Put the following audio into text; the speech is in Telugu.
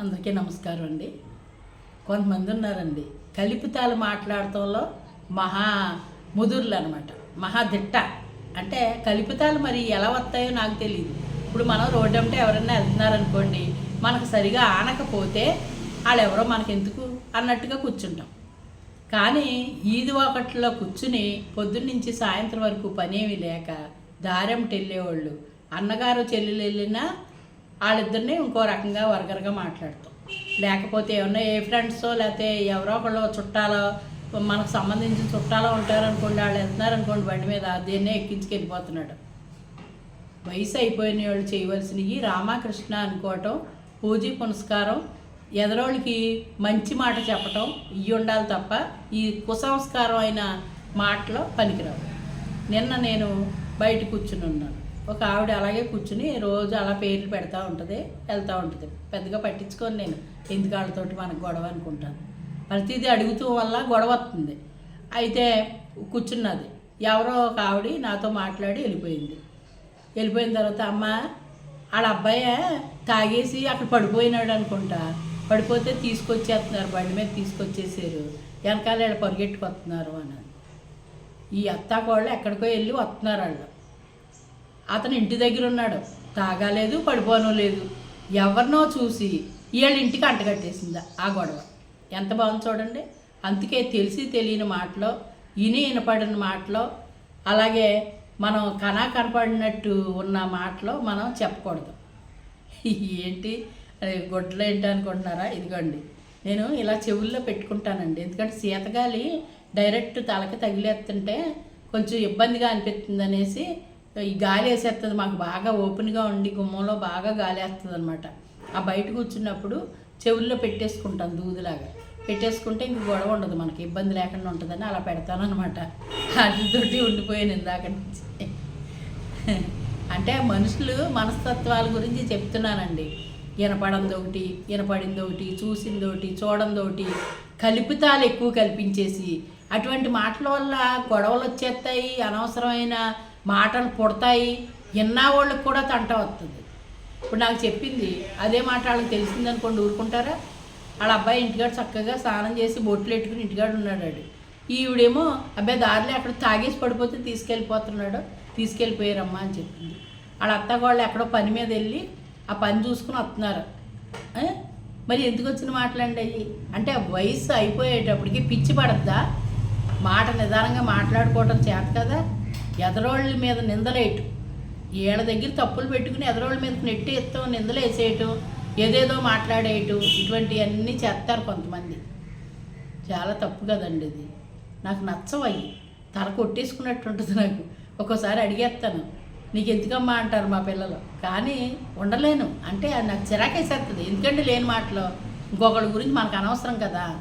అందరికీ నమస్కారం అండి. కొంతమంది ఉన్నారండి. కలిపితాలు మాట్లాడటంలో మహా ముదుర్లు అనమాట మహా దిట్ట. అంటే కలిపితాలు మరి ఎలా వస్తాయో నాకు తెలియదు ఇప్పుడు మనం రోడ్డు అంటే ఎవరైనా వెళ్తున్నారనుకోండి మనకు సరిగా ఆనకపోతే వాళ్ళు ఎవరో ఎందుకు అన్నట్టుగా కూర్చుంటాం. కానీ ఈది ఒకటిలో కూర్చుని పొద్దున్నుంచి సాయంత్రం వరకు పనేమి లేక దారెంట వెళ్ళేవాళ్ళు అన్నగారు చెల్లెలు వెళ్ళినా వాళ్ళిద్దరిని ఇంకో రకంగా వరగరగా మాట్లాడతాం. లేకపోతే ఏమన్నా ఏ ఫ్రెండ్సో లేకపోతే ఎవరో ఒకళ్ళు చుట్టాలో మనకు సంబంధించిన చుట్టాలో ఉంటారనుకోండి వాళ్ళు వెళ్తున్నారనుకోండి బండి మీద దేన్నే ఎక్కించుకెళ్ళిపోతున్నాడు వయసు అయిపోయిన వాళ్ళు చేయవలసినవి రామకృష్ణ అనుకోవటం పూజీ పునస్కారం ఎదరోళ్ళకి మంచి మాట చెప్పటం ఇవి ఉండాలి తప్ప ఈ కుసంస్కారం అయిన మాటలో పనికిరావు. నిన్న నేను బయట కూర్చుని ఉన్నాను. ఒక ఆవిడ అలాగే కూర్చుని రోజు అలా పేర్లు పెడతా ఉంటుంది వెళ్తూ ఉంటుంది. పెద్దగా పట్టించుకొని నేను ఎందుకు వాళ్ళతోటి మనకు గొడవ అనుకుంటాను. ప్రతిదీ అడుగుతూ వల్ల గొడవ వస్తుంది. అయితే కూర్చున్నది. ఎవరో ఒక ఆవిడ నాతో మాట్లాడి వెళ్ళిపోయింది. వెళ్ళిపోయిన తర్వాత అమ్మ వాళ్ళ అబ్బాయి తాగేసి అక్కడ పడిపోయినాడు అనుకుంటా. పడిపోతే తీసుకొచ్చేస్తున్నారు బండి మీద తీసుకొచ్చేసారు. వెనకాల వీళ్ళు పరిగెట్టుకొస్తున్నారు అని. ఈ అత్తాకోళ్ళు ఎక్కడికో వెళ్ళి వస్తున్నారు వాళ్ళు. అతను ఇంటి దగ్గర ఉన్నాడు. తాగాలేదు పడిపోను లేదు. ఎవరినో చూసి వీళ్ళ ఇంటికి అంటగట్టేసింది ఆ గొడవ. ఎంత బాగుంది చూడండి. అందుకే తెలిసి తెలియని మాటలో ఇని వినపడిన మాటలో అలాగే మనం కనా కనపడినట్టు ఉన్న మాటలో మనం చెప్పకూడదు. ఏంటి? అది ఏంటి అనుకుంటున్నారా? ఇదిగోండి. నేను ఇలా చెవుల్లో పెట్టుకుంటానండి. ఎందుకంటే శీతగాలి డైరెక్ట్ తలకి తగిలేస్తుంటే కొంచెం ఇబ్బందిగా అనిపిస్తుంది అనేసి ఈ గాలి వేసేస్తుంది మాకు బాగా ఓపెన్గా ఉండి గుమ్మంలో బాగా గాలి వేస్తుంది అనమాట ఆ బయట కూర్చున్నప్పుడు చెవుల్లో పెట్టేసుకుంటాం దూదిలాగా. పెట్టేసుకుంటే ఇంక గొడవ ఉండదు మనకి ఇబ్బంది లేకుండా ఉంటుందని అలా పెడతాను అనమాట వాటితోటి ఉండిపోయాను ఇందాక నుంచి. అంటే మనుషులు మనస్తత్వాల గురించి చెప్తున్నానండి. వినపడంది ఒకటి వినపడింది ఒకటి చూసింది ఒకటి ఒకటి కల్పితాలు ఎక్కువ కల్పించేసి. అటువంటి మాటల వల్ల గొడవలు వచ్చేస్తాయి అనవసరమైన మాటలు పుడతాయి విన్నా వాళ్ళకి కూడా తంట వస్తుంది. ఇప్పుడు నాకు చెప్పింది అదే మాట వాళ్ళకి తెలిసిందనుకోండి ఊరుకుంటారా? వాళ్ళ అబ్బాయి ఇంటికాడ చక్కగా స్నానం చేసి బొట్లు పెట్టుకుని ఇంటికాడ ఉన్నాడు ఈవిడేమో అబ్బాయి దారిలో అక్కడ తాగేసి పడిపోతే తీసుకెళ్ళిపోతున్నాడు తీసుకెళ్ళిపోయారమ్మా అని చెప్పింది. వాళ్ళ అత్తగాళ్ళు ఎక్కడో పని మీద వెళ్ళి ఆ పని చూసుకుని వస్తున్నారు. మరి ఎందుకు వచ్చిన మాటలండి అవి అంటే వయసు అయిపోయేటప్పటికి పిచ్చి పడద్దా? మాట నిదానంగా మాట్లాడుకోవటం చేత కదా? ఎదరోళ్ళ మీద నిందలేయటం ఏళ్ళ దగ్గర తప్పులు పెట్టుకుని ఎదరోళ్ళ మీద నెట్టి ఎత్తం నిందలేసేయటం ఏదేదో మాట్లాడేయటం ఇటువంటివన్నీ చేస్తారు కొంతమంది. చాలా తప్పు కదండి ఇది. నాకు నచ్చవయ్యి. తల కొట్టేసుకున్నట్టు ఉంటుంది నాకు. ఒక్కోసారి అడిగేస్తాను నీకు ఎందుకమ్మా అంటారు మా పిల్లలు. కానీ ఉండలేను. అంటే నాకు చిరాకేసేస్తుంది ఎందుకంటే లేని మాటలో? ఇంకొకళ్ళ గురించి మనకు అనవసరం కదా.